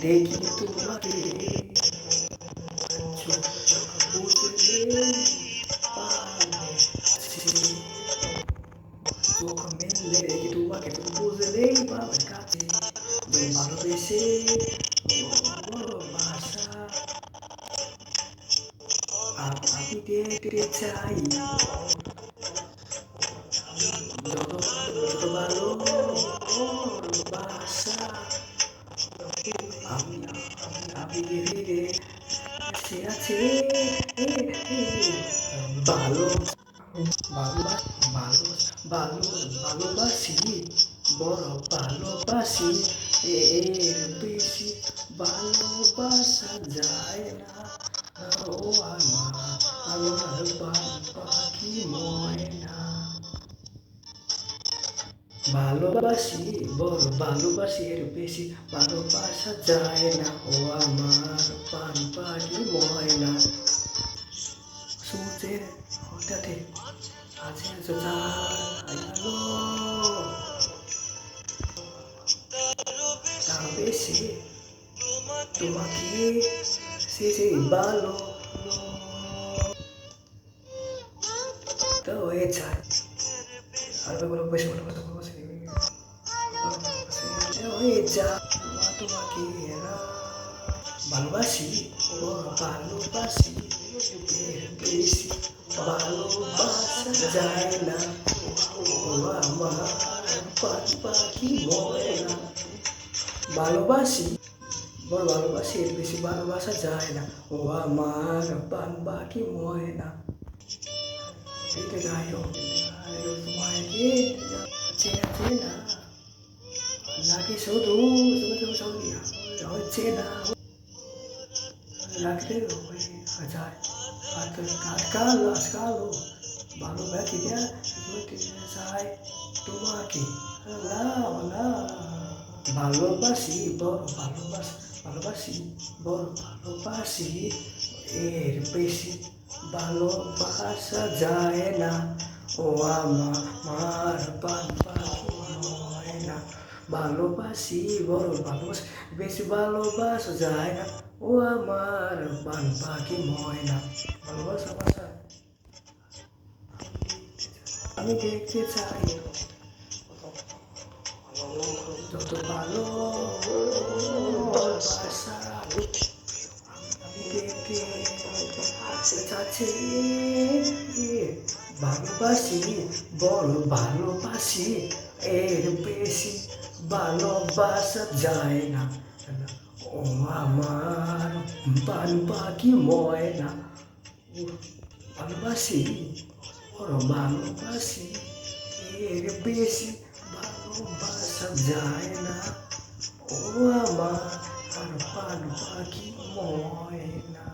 দেখি তোমাকে তোমাকে তো বুঝলেই পাবে কাছে ভালোবেসে আমি দেখতে চাই যত ভালো ভালো ভালো ভালো ভালো ভালোবাসি বড় ভালোবাসি এর বেশি ভালোবাসা যায় না ও আমার আমার পাখি ময়না ভালোবাসি, বড় ভালোবাসি, এর বেশি ভালোবাসা যায় না। ও আমার পান পাখি ময়না। সূর্যের হঠাৎ আছে বেশি তোমাকে সে যে ভালো তো হয়ে যায় আর বলো বেশি বলো হয়ে যা তোমাকে না ভালোবাসি, ও ভালোবাসি। বেশি ভালোবাসা যায় না। ও আমার পান পাখি ময়না ভালোবাসি বড় ভালোবাসি, এর বেশি ভালোবাসা যায় না। ও আমার পান পাখি ময়না এটা গায়ক তোমাকে চেনা নাকি শুধু শুধু শুধু হচ্ছে না লাগতে হয়ে যায় আর তো আজকাল আজকাল ভালো ব্যাকি দেয় চাই তোমাকে ভালোবাসি বড় ভালোবাসি ভালোবাসি বড় ভালোবাসি এর বেশি ভালোবাসা যায় না ও আমার না ভালোবাসি, বড় ভালোবাসি বেশি ভালোবাসা যায় না। ও আমার পান পাখি ময়না। ভালোবাসা বাসা আমি দেখতে চাই যত ভালো আমি দেখতে চাচ্ছি। ভালোবাসি, বড় ভালোবাসি, এর বেশি ভালোবাসা যায় না। ও আমার পান পাখি ময়না ভালোবাসি, বড় ভালোবাসি, এর বেশি ভালোবাসা যায় না। ও আমার পান পাখি ময়না